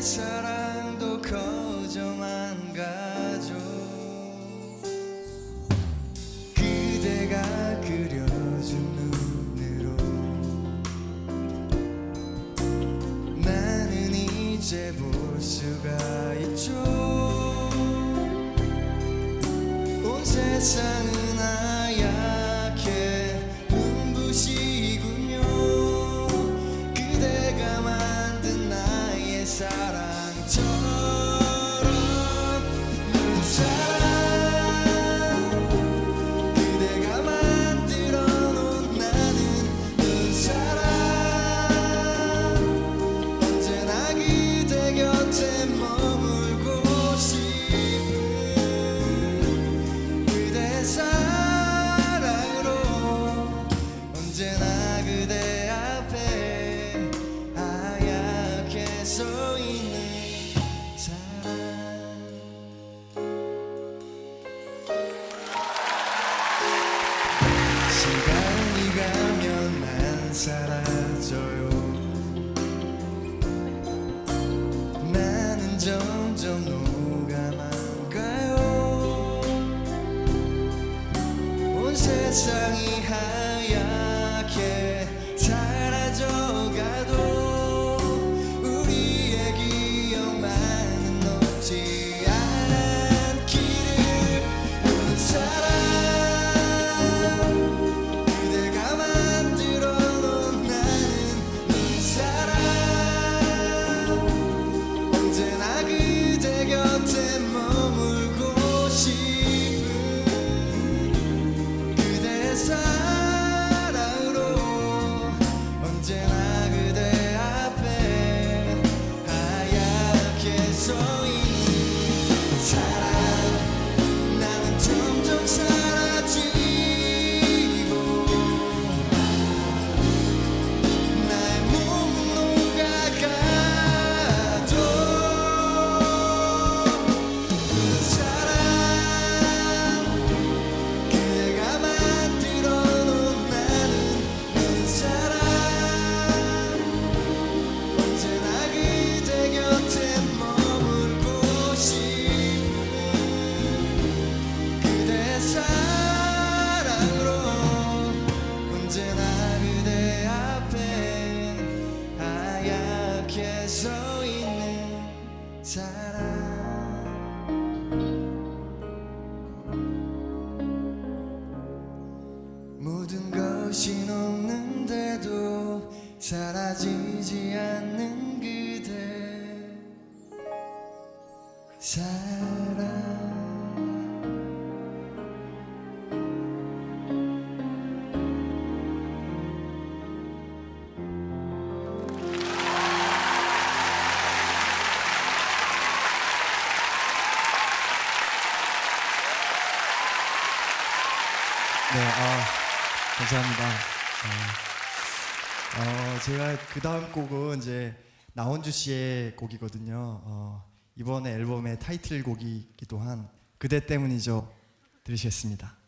사랑도 커져만 가죠. 그대가 그려준 눈으로 나는 이제 볼 수가 있죠. 온 세상은 하 시간이 가면 난 사라 언제나 그대 앞에 하얗게 서 모든 것이 녹는데도 사라지지 않는 그대. 사랑 네, 아, 감사합니다. 어, 어, 제가 그 다음 곡은 이제 나원주 씨의 곡이거든요. 어, 이번에 앨범의 타이틀곡이기도 한 그대 때문이죠. 들으시겠습니다.